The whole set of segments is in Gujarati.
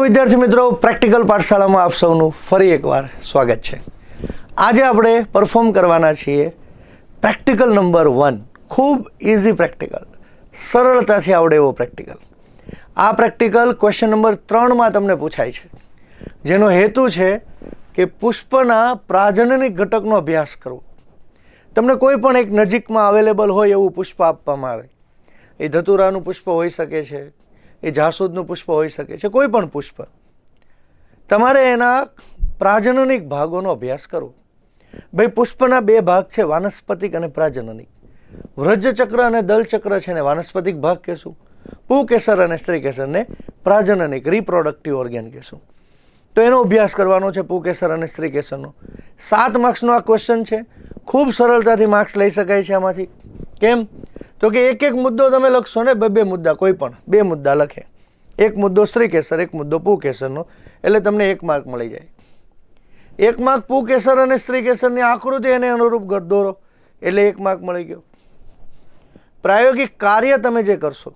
વિદ્યાર્થી મિત્રો, પ્રેક્ટિકલ પાઠશાળામાં આપ સૌનું ફરી એકવાર સ્વાગત છે. આજે આપણે પરફોર્મ કરવાના છીએ પ્રેક્ટિકલ નંબર વન. ખૂબ ઇઝી પ્રેક્ટિકલ. સરળતાથી આવડે એવો પ્રેક્ટિકલ. આ પ્રેક્ટિકલ ક્વેશ્ચન નંબર ત્રણમાં તમને પૂછાય છે. જેનો હેતુ છે કે પુષ્પના પ્રાજનનિક ઘટકનો અભ્યાસ કરવો. તમને કોઈ પણ એક નજીકમાં અવેલેબલ હોય એવું પુષ્પ આપવામાં આવે. એ ધતુરાનું પુષ્પ હોઈ શકે છે એ જાસૂદનું પુષ્પ હોઈ શકે છે, કોઈ પણ પુષ્પ. તમારે એના પ્રાજનનિક ભાગોનો અભ્યાસ કરવો. ભાઈ પુષ્પના બે ભાગ છે, વાનસ્પતિક અને પ્રાજનનિક. વ્રજચક્ર અને દલચક્ર છે ને વાનસ્પતિક ભાગ કહેશું. પુકેસર અને સ્ત્રીકેસરને પ્રાજનનિક રિપ્રોડક્ટિવ ઓર્ગેન કહેશું. તો એનો અભ્યાસ કરવાનો છે પુકેસર અને સ્ત્રીકેસરનો. સાત માર્ક્સનો આ ક્વેશ્ચન છે. ખૂબ સરળતાથી માર્ક્સ લઈ શકાય છે આમાંથી. કેમ? તો કે એક એક મુદ્દો તમે લખશો ને, બે બે મુદ્દા, કોઈ પણ, બે મુદ્દા લખે. એક મુદ્દો સ્ત્રીકેસર એક મુદ્દો પુકેસરનો એટલે તમને એક માર્ક મળી જાય. એક માર્ક પુકેસર અને સ્ત્રીકેસરની આકૃતિ એને અનુરૂપ દોરો, એટલે એક માર્ક મળી ગયો. પ્રાયોગિક કાર્ય તમે જે કરશો,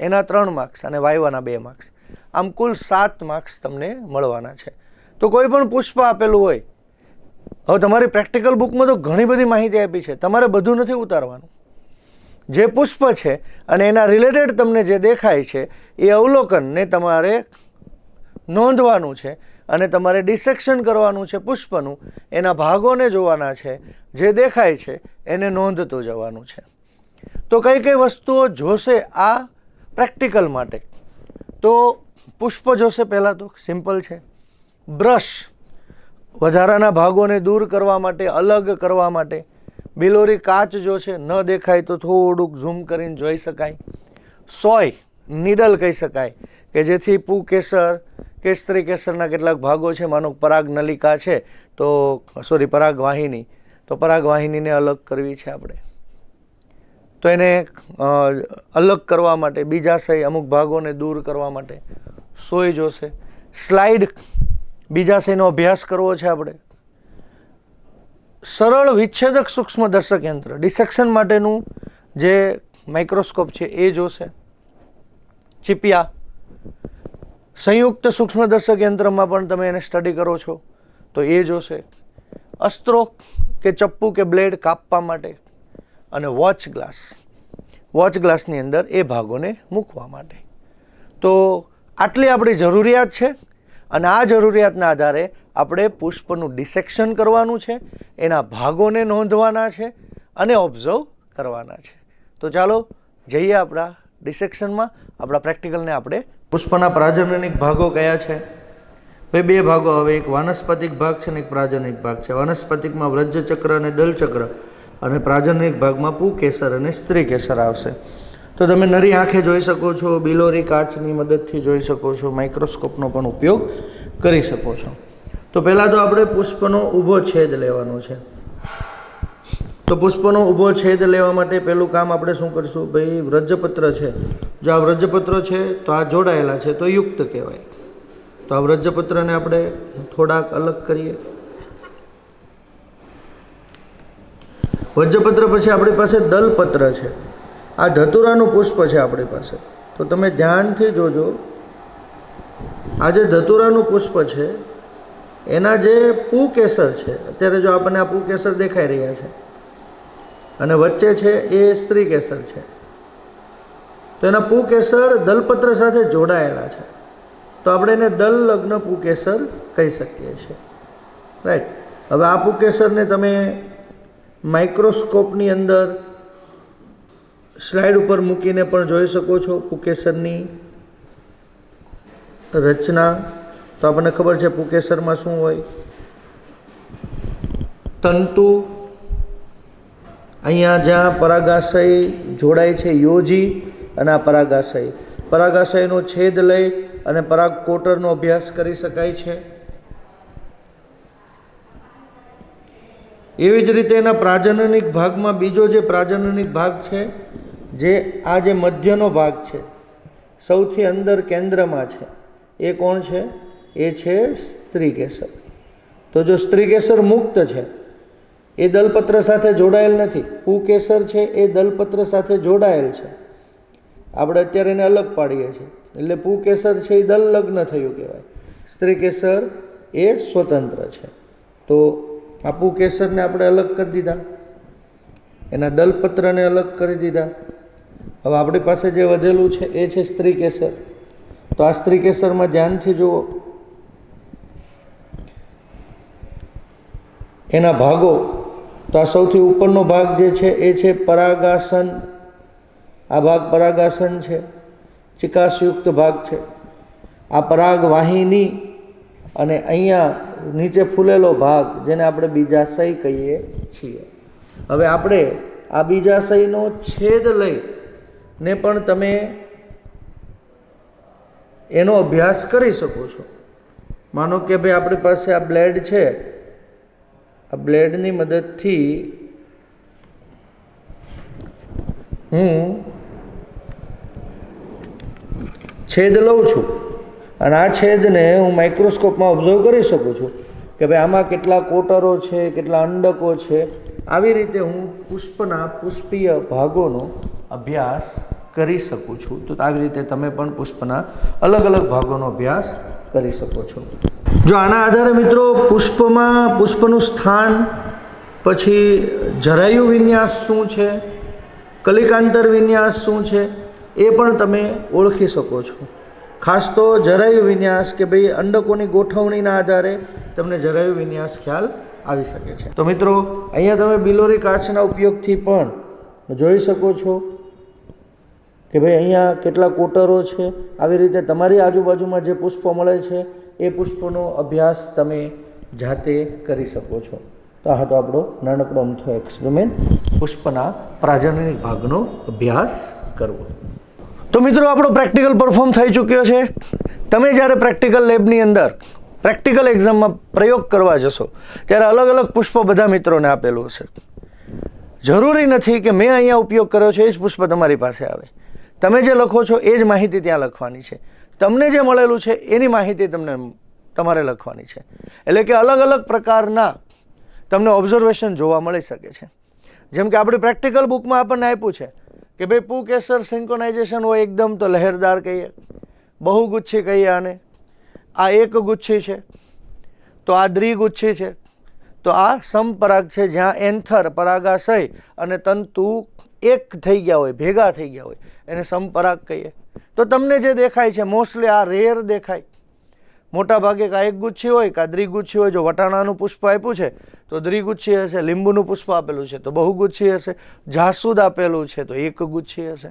એના ત્રણ માર્ક્સ અને વાયવાના બે માર્ક્સ. આમ કુલ સાત માર્ક્સ તમને મળવાના છે. તો કોઈ પણ પુષ્પ આપેલું હોય, હવે તમારી પ્રેક્ટિકલ બુકમાં તો ઘણી બધી માહિતી આપી છે, તમારે બધું નથી ઉતારવાનું. જે પુષ્પ છે અને એના રિલેટેડ તમને જે દેખાય છે, એ અવલોકનને તમારે નોંધવાનું છે અને તમારે ડિસેક્શન કરવાનું છે પુષ્પનું, એના ભાગોને જોવાના છે, જે દેખાય છે, એને નોંધતું જવાનું છે. તો કઈ કઈ વસ્તુઓ જોશે આ પ્રેક્ટિકલ માટે? તો પુષ્પ જોશે પહેલાં તો સિમ્પલ છે. બ્રશ વધારાના ભાગોને દૂર કરવા માટે, અલગ કરવા માટે બિલોરી કાચ જો છે, ન દેખાય તો થોડુંક ઝૂમ કરીને જોઈ શકાય. સોય, નીડલ કહી શકાય, કે જેથી પૂ કેસર કે કેસરના કેટલાક ભાગો છે, માનો પરાગ નલિકા છે, તો સોરી પરાગ વાહિની. તો પરાગ વાહિનીને અલગ કરવી છે આપણે. તો એને અલગ કરવા માટે બીજાશય અમુક ભાગોને દૂર કરવા માટે સોય જોશે. સ્લાઇડ બીજાશયનો અભ્યાસ કરવો છે આપણે. સરળ વિચ્છેદક સૂક્ષ્મ દર્શક યંત્ર. ડિસેક્શન માટેનું જે માઇક્રોસ્કોપ છે એ જોશે. ચીપિયા. સંયુક્ત સૂક્ષ્મ દર્શક યંત્રમાં પણ તમે એને સ્ટડી કરો છો, તો એ જોશે. અસ્ત્રો કે ચપ્પુ કે બ્લેડ કાપવા માટે અને વોચ ગ્લાસ. વોચ ગ્લાસની અંદર એ ભાગોને મૂકવા માટે. તો આટલી આપણી જરૂરિયાત છે. અને આ જરૂરિયાતના આધારે આપણે પુષ્પનું ડિસેક્શન કરવાનું છે, એના ભાગોને નોંધવાના છે અને ઓબ્ઝર્વ કરવાના છે. તો ચાલો જઈએ આપણા ડિસેક્શનમાં આપણા પ્રેક્ટિકલને આપણે પુષ્પના પ્રાજનનિક ભાગો કયા છે? ભાઈ, બે ભાગો હવે. એક વાનસ્પતિક ભાગ છે ને એક પ્રાજનિક ભાગ છે. વાનસ્પતિકમાં વ્રજચક્ર અને દલચક્ર અને પ્રાજનિક ભાગમાં પુકેસર અને સ્ત્રી કેસર આવશે. તો તમે નરી આંખે જોઈ શકો છો, બિલોરી કાચની મદદથી જોઈ શકો છો, માઇક્રોસ્કોપનો પણ ઉપયોગ કરી શકો છો. તો પહેલાં તો આપણે પુષ્પનો ઊભો છેદ લેવાનો છે. તો પુષ્પનો ઊભો છેદ લેવા માટે પહેલું કામ આપણે શું કરશું? ભાઈ, વ્રજપત્ર છે. જો આ વ્રજપત્ર છે, તો આ જોડાયેલા છે, તો યુક્ત કહેવાય. તો આ વ્રજપત્રને આપણે થોડાક અલગ કરીએ. વજ્રપત્ર પછી આપણી પાસે દલપત્ર છે. આ ધતુરાનું પુષ્પ છે આપણી પાસે. તો તમે ધ્યાનથી જોજો, આ જે ધતુરાનું પુષ્પ છે, એના જે પુકેસર છે, અત્યારે જો આપણને આ પુકેસર દેખાઈ રહ્યા છે, અને વચ્ચે છે એ સ્ત્રી કેસર છે. તો એના પુકેસર દલપત્ર સાથે જોડાયેલા છે. તો આપણે એને દલ લગ્ન પુકેસર કહી શકીએ છીએ. રાઈટ હવે આ પુકેસરને તમે માઇક્રોસ્કોપની અંદર સ્લાઇડ ઉપર મૂકીને પણ જોઈ શકો છો પુકેસરની રચના. તો આપણને ખબર છે પુકેસરમાં શું હોય. તંતુ. અહીંયા જ્યાં પરાગાશય જોડાય છે, યોજી અને આ પરાગાશય. પરાગાશયનો છેદ લઈ અને પરાગ કોટરનો અભ્યાસ કરી શકાય છે. એવી જ રીતે એના પ્રાજનનિક ભાગમાં બીજો જે પ્રાજનનિક ભાગ છે જે આ જે મધ્યનો ભાગ છે, સૌથી અંદર કેન્દ્રમાં છે, એ કોણ છે? એ છે સ્ત્રી કેસર તો જો સ્ત્રી કેસર મુક્ત છે, એ દલપત્ર સાથે જોડાયેલ નથી. પુકેસર છે, એ દલપત્ર સાથે જોડાયેલ છે. આપણે અત્યારે એને અલગ પાડીએ છીએ. એટલે પુકેસર છે, એ દલ લગ્ન થયું કહેવાય. સ્ત્રી કેસર એ સ્વતંત્ર છે. તો આ પુકેસરને આપણે અલગ કરી દીધા. એના દલપત્રને અલગ કરી દીધા. હવે આપણી પાસે જે વધેલું છે, એ છે સ્ત્રી કેસર. તો આ સ્ત્રી કેસરમાં ધ્યાનથી જુઓ. એના ભાગો, તો આ સૌથી ઉપરનો ભાગ જે છે, એ છે પરાગાસન. આ ભાગ પરાગાસન છે ચિકાસયુક્ત ભાગ છે. આ પરાગ વાહિની અને અહીંયા નીચે ફૂલેલો ભાગ, જેને આપણે બીજાશય કહીએ છીએ. હવે આપણે આ બીજાશયનો છેદ લઈ ને પણ તમે એનો અભ્યાસ કરી શકો છો. માનો કે ભાઈ આપણી પાસે આ બ્લેડ છે. આ બ્લેડની મદદથી હું છેદ લઉં છું. અને આ છેદને હું માઇક્રોસ્કોપમાં ઓબ્ઝર્વ કરી શકું છું કે ભાઈ આમાં કેટલા કોટરો છે, કેટલા અંડકો છે. આવી રીતે હું પુષ્પના પુષ્પીય ભાગોનો અભ્યાસ કરી શકું છું. તો આવી રીતે તમે પણ પુષ્પના અલગ અલગ ભાગોનો અભ્યાસ કરી શકો છો. જો આના આધારે મિત્રો પુષ્પમાં પુષ્પનું સ્થાન, પછી જરાયુ વિન્યાસ શું છે, કલિકાંતર વિન્યાસ શું છે, એ પણ તમે ઓળખી શકો છો. ખાસ તો જરાયુ વિન્યાસ કે ભાઈ અંડકોની ગોઠવણીના આધારે તમને જરાયુ વિન્યાસ ખ્યાલ આવી શકે છે. તો મિત્રો, અહીંયા તમે બિલોરી કાચના ઉપયોગથી પણ જોઈ શકો છો. કે ભાઈ અહીંયા કેટલા કોટરો છે, આવી રીતે તમારી આજુબાજુમાં જે પુષ્પો મળે છે, એ પુષ્પોનો અભ્યાસ તમે જાતે કરી શકો છો. તો આ હતો આપણો નાનકડો અમથો એક્સપેરિમેન્ટ પુષ્પના પ્રાજનિક ભાગનો અભ્યાસ કરવો. તો મિત્રો, આપણો પ્રેક્ટિકલ પરફોર્મ થઈ ચૂક્યો છે. તમે જ્યારે પ્રેક્ટિકલ લેબની અંદર પ્રેક્ટિકલ એક્ઝામમાં પ્રયોગ કરવા જશો, ત્યારે અલગ અલગ પુષ્પ બધા મિત્રોને આપેલું હશે. જરૂરી નથી કે મેં અહીંયા ઉપયોગ કર્યો છે, એ જ પુષ્પ તમારી પાસે આવે. તમે જે લખો છો એ જ માહિતી ત્યાં લખવાની છે. તમને જે મળેલું છે એની માહિતી તમને તમારે લખવાની છે. એટલે કે અલગ અલગ પ્રકારના તમને ઓબ્ઝર્વેશન જોવા મળી શકે છે. જેમ કે આપણી પ્રેક્ટિકલ બુકમાં આપણને આપ્યું છે કે ભાઈ પુ કેસર સિન્કોનાઇઝેશન હોય એકદમ તો લહેરદાર કહીએ, બહુગુચ્છી કહીએ આને. આ એક ગુચ્છી છે, તો આ દ્વિગુચ્છી છે, તો આ સમપરાગ છે જ્યાં એન્થર પરાગાશય અને તંતુ એક થઈ ગયા હોય, ભેગા થઈ ગયા હોય, એને સમપરાગ કહીએ. તો તમને જે દેખાય છે, મોસ્ટલી આ રેર દેખાય. મોટા ભાગે કાં એક ગુચ્છી હોય કાં દ્વિગુચ્છી હોય, જો વટાણાનું પુષ્પ આપ્યું છે, તો દ્વિગુચ્છી હશે, લીંબુનું પુષ્પ આપેલું છે, તો બહુગુચ્છી હશે, જાસૂદ આપેલું છે, તો એક ગુચ્છી હશે.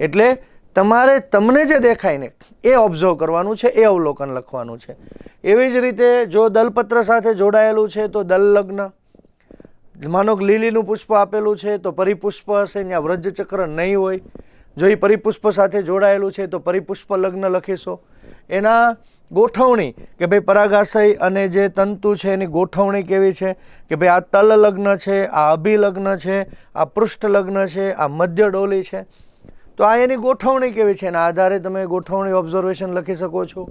એટલે તમારે, તમને જે દેખાય ને, એ ઓબ્ઝર્વ કરવાનું છે, એ અવલોકન લખવાનું છે. એવી જ રીતે જો દલપત્ર સાથે જોડાયેલું છે, તો દલ લગ્ન માનો કે લીલીનું પુષ્પ આપેલું છે, તો પરિપુષ્પ હશે ત્યાં વ્રજચક્ર નહીં હોય. જો એ પરિપુષ્પ સાથે જોડાયેલું છે, તો પરિપુષ્પ લગ્ન લખીશો. એના ગોઠવણી કે ભાઈ પરાગાશય અને જે તંતુ છે, એની ગોઠવણી કેવી છે? કે ભાઈ આ તલ લગ્ન છે, આ અભિલગ્ન છે, આ પૃષ્ઠ લગ્ન છે, આ મધ્ય ડોલી છે. તો આ એની ગોઠવણી કેવી છે? એના આધારે તમે ગોઠવણી ઓબ્ઝર્વેશન લખી શકો છો.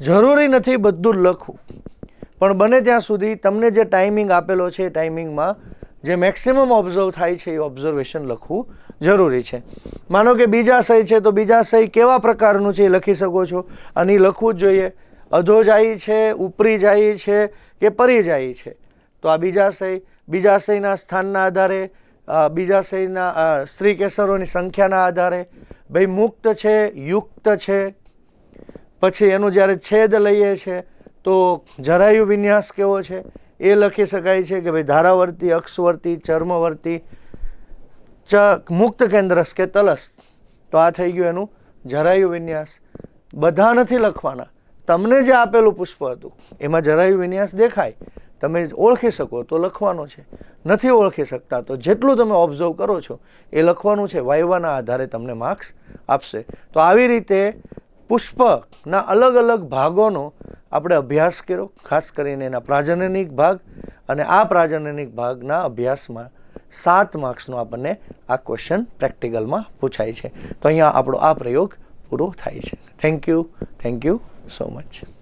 જરૂરી નથી બધું લખવું. પણ બને ત્યાં સુધી તમને જે ટાઈમિંગ આપેલો છે એ ટાઈમિંગમાં જે મેક્સિમમ ઓબ્ઝર્વ થાય છે એ ઓબ્ઝર્વેશન લખવું જરૂરી છે. માનો કે બીજા સહી છે તો બીજા સહી કેવા પ્રકારનું છે એ લખી શકો છો? અને એ લખવું જ જોઈએ. અધોજાયી છે ઉપરી જાય છે કે પરી જાય છે? તો આ બીજા સહી બીજા સહીના સ્થાનના આધારે બીજા અ, સ્ત્રી કેસરોની સંખ્યાના આધારે ભાઈ મુક્ત છે યુક્ત છે પછી એનું જ્યારે છેદ લઈએ છે તો જરાયુ વિન્યાસ કેવો છે? એ લખી શકાય છે કે ભાઈ ધારાવર્તી, અક્ષવર્તી, ચર્મવર્તી, ચ, મુક્ત કેન્દ્રસ કે તલસ. તો આ થઈ ગયું એનું જરાયુ વિન્યાસ. બધા નથી લખવાના. તમને જે આપેલું પુષ્પ હતું, એમાં જરાયુ વિન્યાસ દેખાય. તમે ઓળખી શકો, તો લખવાનો છે. નથી ઓળખી શકતા, તો જેટલું તમે ઓબ્ઝર્વ કરો છો, એ લખવાનું છે. વાયવાના આધારે તમને માર્ક્સ આપશે. તો આવી રીતે પુષ્પના અલગ અલગ ભાગોનો આપણે અભ્યાસ કર્યો, ખાસ કરીને એના પ્રાજનનિક ભાગ અને આ પ્રાજનનિક ભાગના અભ્યાસમાં સાત માર્ક્સનો આપણને આ ક્વેશ્ચન પ્રેક્ટિકલમાં પૂછાય છે. તો અહીંયા આપણો આ પ્રયોગ પૂરો થાય છે. Thank you thank you so much